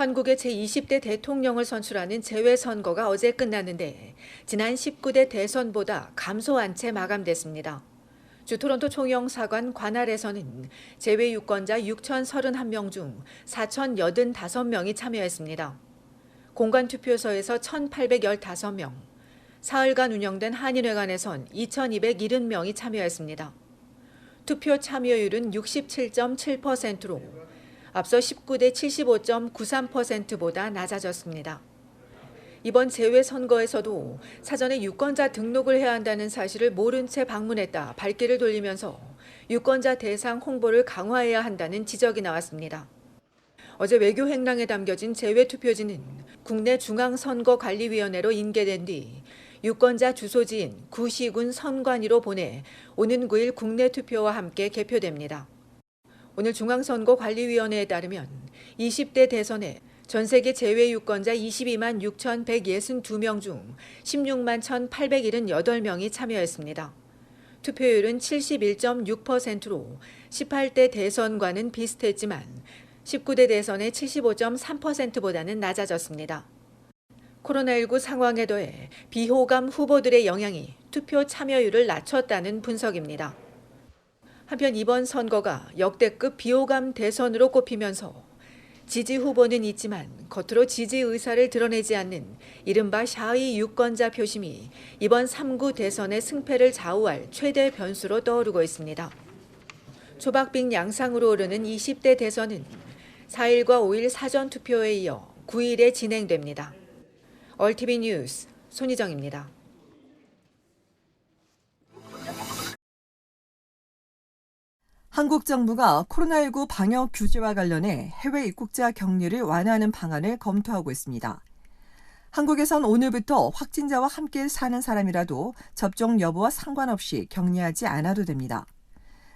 한국의 제20대 대통령을 선출하는 재외선거가 어제 끝났는데 지난 19대 대선보다 감소한 채 마감됐습니다. 주 토론토 총영사관 관할에서는 재외 유권자 6,031명 중 4,085명이 참여했습니다. 공관 투표소에서 1,815명, 사흘간 운영된 한인회관에선 2,270명이 참여했습니다. 투표 참여율은 67.7%로 앞서 19대 75.93%보다 낮아졌습니다. 이번 재외 선거에서도 사전에 유권자 등록을 해야 한다는 사실을 모른 채 방문했다 발길을 돌리면서 유권자 대상 홍보를 강화해야 한다는 지적이 나왔습니다. 어제 외교 행랑에 담겨진 재외 투표지는 국내 중앙선거관리위원회로 인계된 뒤 유권자 주소지인 구시군 선관위로 보내 오는 9일 국내 투표와 함께 개표됩니다. 오늘 중앙선거관리위원회에 따르면 20대 대선에 전 세계 제외 유권자 22만 6,162명 중 16만 1,878명이 참여했습니다. 투표율은 71.6%로 18대 대선과는 비슷했지만 19대 대선의 75.3%보다는 낮아졌습니다. 코로나19 상황에 더해 비호감 후보들의 영향이 투표 참여율을 낮췄다는 분석입니다. 한편 이번 선거가 역대급 비호감 대선으로 꼽히면서 지지 후보는 있지만 겉으로 지지 의사를 드러내지 않는 이른바 샤이 유권자 표심이 이번 3구 대선의 승패를 좌우할 최대 변수로 떠오르고 있습니다. 초박빙 양상으로 오르는 20대 대선은 4일과 5일 사전 투표에 이어 9일에 진행됩니다. 얼티비 뉴스 손희정입니다. 한국 정부가 코로나19 방역 규제와 관련해 해외 입국자 격리를 완화하는 방안을 검토하고 있습니다. 한국에선 오늘부터 확진자와 함께 사는 사람이라도 접종 여부와 상관없이 격리하지 않아도 됩니다.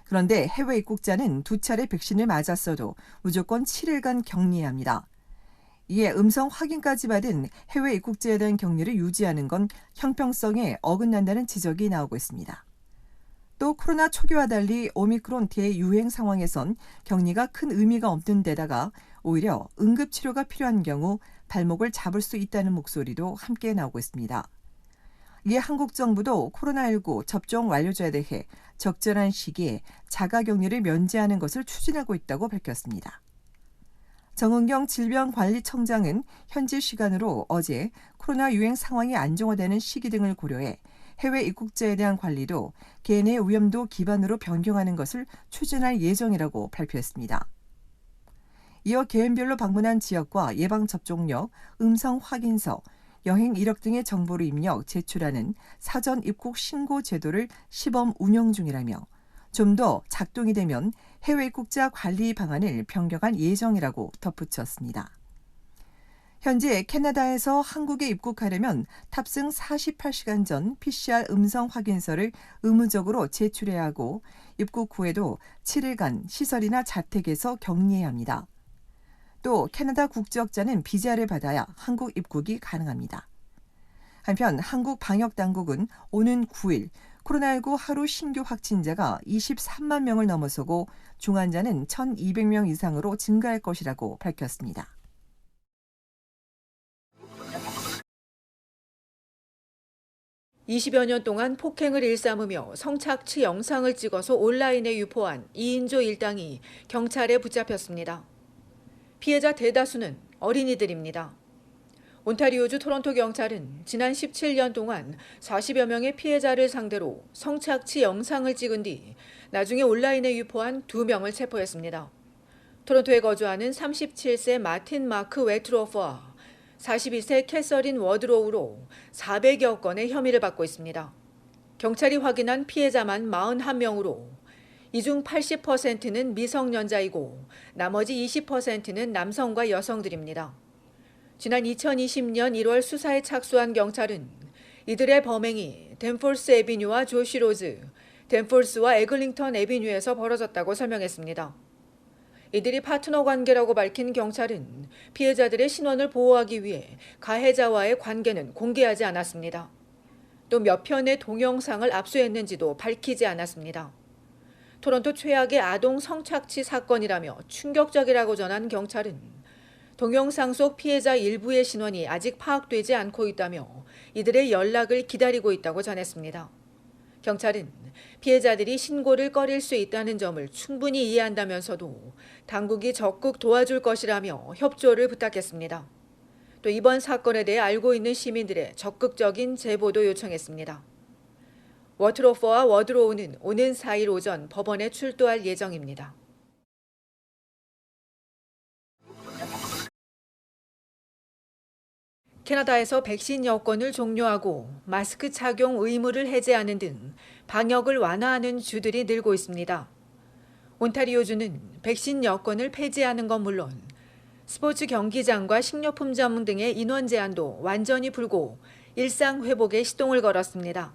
그런데 해외 입국자는 두 차례 백신을 맞았어도 무조건 7일간 격리해야 합니다. 이에 음성 확인까지 받은 해외 입국자에 대한 격리를 유지하는 건 형평성에 어긋난다는 지적이 나오고 있습니다. 또 코로나 초기와 달리 오미크론 대유행 상황에선 격리가 큰 의미가 없는 데다가 오히려 응급치료가 필요한 경우 발목을 잡을 수 있다는 목소리도 함께 나오고 있습니다. 이에 한국 정부도 코로나19 접종 완료자에 대해 적절한 시기에 자가격리를 면제하는 것을 추진하고 있다고 밝혔습니다. 정은경 질병관리청장은 현지 시간으로 어제 코로나 유행 상황이 안정화되는 시기 등을 고려해 해외 입국자에 대한 관리도 개인의 위험도 기반으로 변경하는 것을 추진할 예정이라고 발표했습니다. 이어 개인별로 방문한 지역과 예방접종력, 음성 확인서, 여행 이력 등의 정보를 입력, 제출하는 사전 입국 신고 제도를 시범 운영 중이라며 좀 더 작동이 되면 해외 입국자 관리 방안을 변경할 예정이라고 덧붙였습니다. 현재 캐나다에서 한국에 입국하려면 탑승 48시간 전 PCR 음성 확인서를 의무적으로 제출해야 하고 입국 후에도 7일간 시설이나 자택에서 격리해야 합니다. 또 캐나다 국적자는 비자를 받아야 한국 입국이 가능합니다. 한편 한국 방역 당국은 오는 9일 코로나19 하루 신규 확진자가 23만 명을 넘어서고 중환자는 1,200명 이상으로 증가할 것이라고 밝혔습니다. 이십여 년 동안 폭행을 일삼으며 성착취 영상을 찍어서 온라인에 유포한 2인조 일당이 경찰에 붙잡혔습니다. 피해자 대다수는 어린이들입니다. 온타리오주 토론토 경찰은 지난 17년 동안 40여 명의 피해자를 상대로 성착취 영상을 찍은 뒤 나중에 온라인에 유포한 2명을 체포했습니다. 토론토에 거주하는 37세 마틴 마크 웨트로프와 42세 캐서린 워드로우로 400여 건의 혐의를 받고 있습니다. 경찰이 확인한 피해자만 41명으로 이 중 80%는 미성년자이고 나머지 20%는 남성과 여성들입니다. 지난 2020년 1월 수사에 착수한 경찰은 이들의 범행이 댄포스 에비뉴와 조시로즈, 댄포스와 에글링턴 에비뉴에서 벌어졌다고 설명했습니다. 이들이 파트너 관계라고 밝힌 경찰은 피해자들의 신원을 보호하기 위해 가해자와의 관계는 공개하지 않았습니다. 또 몇 편의 동영상을 압수했는지도 밝히지 않았습니다. 토론토 최악의 아동 성착취 사건이라며 충격적이라고 전한 경찰은 동영상 속 피해자 일부의 신원이 아직 파악되지 않고 있다며 이들의 연락을 기다리고 있다고 전했습니다. 경찰은 피해자들이 신고를 꺼릴 수 있다는 점을 충분히 이해한다면서도 당국이 적극 도와줄 것이라며 협조를 부탁했습니다. 또 이번 사건에 대해 알고 있는 시민들의 적극적인 제보도 요청했습니다. 워트로퍼와 워드로우는 오는 4일 오전 법원에 출두할 예정입니다. 캐나다에서 백신 여권을 종료하고 마스크 착용 의무를 해제하는 등 방역을 완화하는 주들이 늘고 있습니다. 온타리오주는 백신 여권을 폐지하는 건 물론 스포츠 경기장과 식료품 점 등의 인원 제한도 완전히 풀고 일상 회복에 시동을 걸었습니다.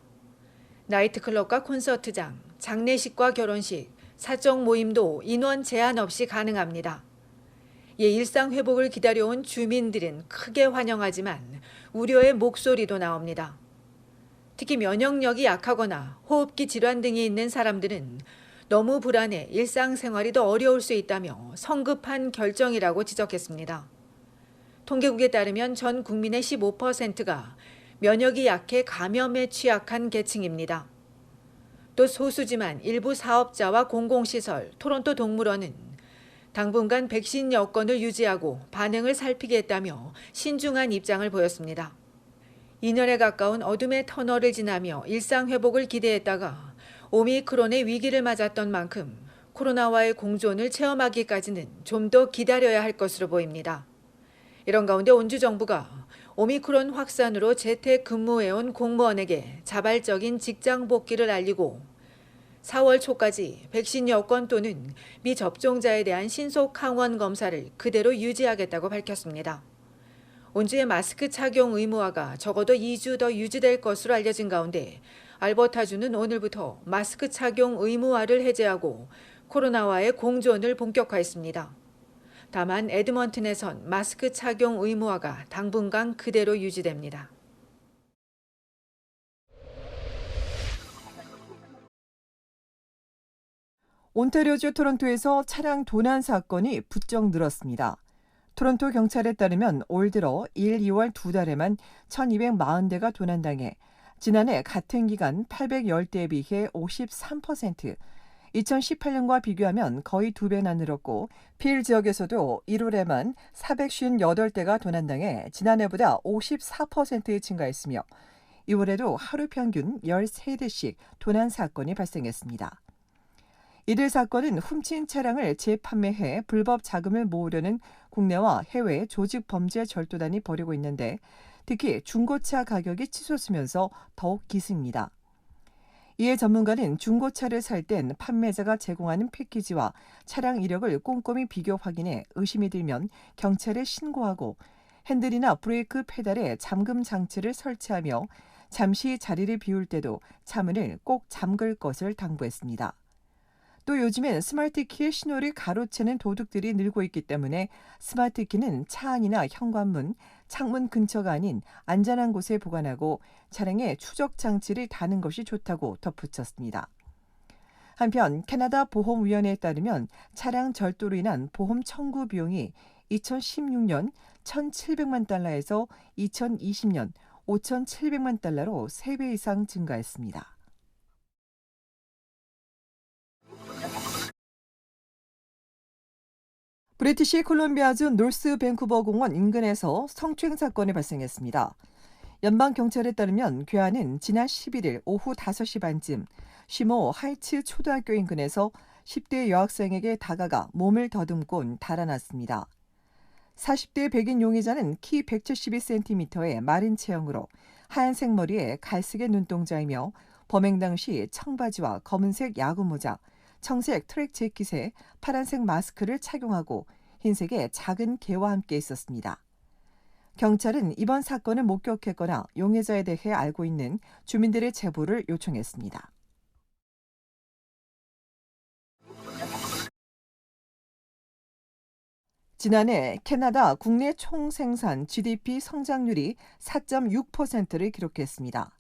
나이트클럽과 콘서트장, 장례식과 결혼식, 사적 모임도 인원 제한 없이 가능합니다. 예, 일상 회복을 기다려온 주민들은 크게 환영하지만 우려의 목소리도 나옵니다. 특히 면역력이 약하거나 호흡기 질환 등이 있는 사람들은 너무 불안해 일상생활이 더 어려울 수 있다며 성급한 결정이라고 지적했습니다. 통계국에 따르면 전 국민의 15%가 면역이 약해 감염에 취약한 계층입니다. 또 소수지만 일부 사업자와 공공시설, 토론토 동물원은 당분간 백신 여건을 유지하고 반응을 살피겠다며 신중한 입장을 보였습니다. 2년에 가까운 어둠의 터널을 지나며 일상 회복을 기대했다가 오미크론의 위기를 맞았던 만큼 코로나와의 공존을 체험하기까지는 좀 더 기다려야 할 것으로 보입니다. 이런 가운데 온주 정부가 오미크론 확산으로 재택 근무해온 공무원에게 자발적인 직장 복귀를 알리고 4월 초까지 백신 여권 또는 미접종자에 대한 신속 항원 검사를 그대로 유지하겠다고 밝혔습니다. 온주의 마스크 착용 의무화가 적어도 2주 더 유지될 것으로 알려진 가운데 알버타주는 오늘부터 마스크 착용 의무화를 해제하고 코로나와의 공존을 본격화했습니다. 다만 에드먼튼에선 마스크 착용 의무화가 당분간 그대로 유지됩니다. 온타리오주 토론토에서 차량 도난 사건이 부쩍 늘었습니다. 토론토 경찰에 따르면 올 들어 1, 2월 두 달에만 1240대가 도난당해 지난해 같은 기간 810대에 비해 53%, 2018년과 비교하면 거의 두 배나 늘었고 필 지역에서도 1월에만 458대가 도난당해 지난해보다 54% 증가했으며 2월에도 하루 평균 13대씩 도난 사건이 발생했습니다. 이들 사건은 훔친 차량을 재판매해 불법 자금을 모으려는 국내와 해외 조직 범죄 절도단이 벌이고 있는데 특히 중고차 가격이 치솟으면서 더욱 기승입니다. 이에 전문가는 중고차를 살 땐 판매자가 제공하는 패키지와 차량 이력을 꼼꼼히 비교 확인해 의심이 들면 경찰에 신고하고 핸들이나 브레이크 페달에 잠금 장치를 설치하며 잠시 자리를 비울 때도 차문을 꼭 잠글 것을 당부했습니다. 또 요즘엔 스마트 키의 신호를 가로채는 도둑들이 늘고 있기 때문에 스마트 키는 차 안이나 현관문, 창문 근처가 아닌 안전한 곳에 보관하고 차량에 추적 장치를 다는 것이 좋다고 덧붙였습니다. 한편 캐나다 보험위원회에 따르면 차량 절도로 인한 보험 청구 비용이 2016년 1,700만 달러에서 2020년 5,700만 달러로 3배 이상 증가했습니다. 브리티시 콜롬비아주 노스 밴쿠버 공원 인근에서 성추행 사건이 발생했습니다. 연방 경찰에 따르면 괴한은 지난 11일 오후 5시 반쯤 시모 하이츠 초등학교 인근에서 10대 여학생에게 다가가 몸을 더듬곤 달아났습니다. 40대 백인 용의자는 키 172cm의 마른 체형으로 하얀색 머리에 갈색의 눈동자이며 범행 당시 청바지와 검은색 야구 모자, 청색 트랙 재킷에 파란색 마스크를 착용하고 흰색의 작은 개와 함께 있었습니다. 경찰은 이번 사건을 목격했거나 용의자에 대해 알고 있는 주민들의 제보를 요청했습니다. 지난해 캐나다 국내 총생산 GDP 성장률이 4.6%를 기록했습니다.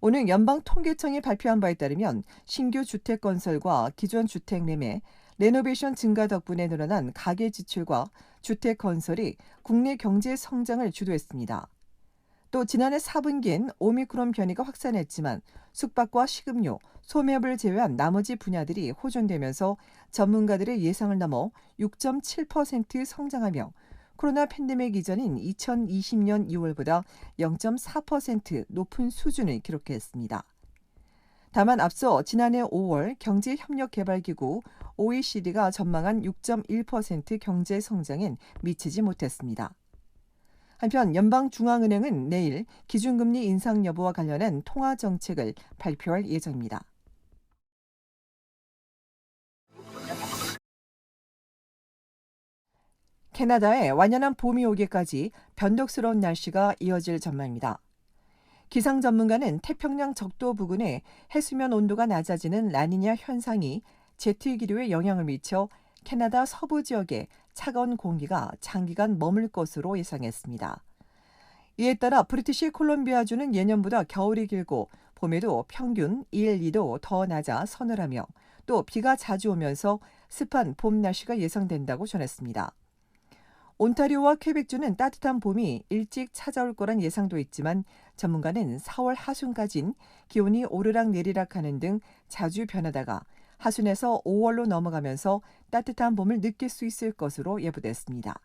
오늘 연방 통계청이 발표한 바에 따르면 신규 주택 건설과 기존 주택 매매, 레노베이션 증가 덕분에 늘어난 가계 지출과 주택 건설이 국내 경제 성장을 주도했습니다. 또 지난해 4분기엔 오미크론 변이가 확산했지만 숙박과 식음료, 소매업을 제외한 나머지 분야들이 호전되면서 전문가들의 예상을 넘어 6.7% 성장하며 코로나 팬데믹 이전인 2020년 2월보다 0.4% 높은 수준을 기록했습니다. 다만 앞서 지난해 5월 경제협력개발기구 OECD가 전망한 6.1% 경제 성장엔 미치지 못했습니다. 한편 연방중앙은행은 내일 기준금리 인상 여부와 관련한 통화 정책을 발표할 예정입니다. 캐나다에 완연한 봄이 오기까지 변덕스러운 날씨가 이어질 전망입니다. 기상 전문가는 태평양 적도 부근에 해수면 온도가 낮아지는 라니냐 현상이 제트 기류에 영향을 미쳐 캐나다 서부 지역에 차가운 공기가 장기간 머물 것으로 예상했습니다. 이에 따라 브리티시 콜롬비아주는 예년보다 겨울이 길고 봄에도 평균 1, 2도 더 낮아 서늘하며 또 비가 자주 오면서 습한 봄 날씨가 예상된다고 전했습니다. 온타리오와 퀘벡주는 따뜻한 봄이 일찍 찾아올 거란 예상도 있지만 전문가는 4월 하순까진 기온이 오르락 내리락 하는 등 자주 변하다가 하순에서 5월로 넘어가면서 따뜻한 봄을 느낄 수 있을 것으로 예보됐습니다.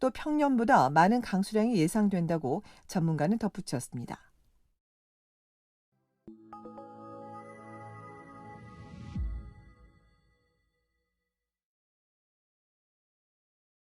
또 평년보다 많은 강수량이 예상된다고 전문가는 덧붙였습니다.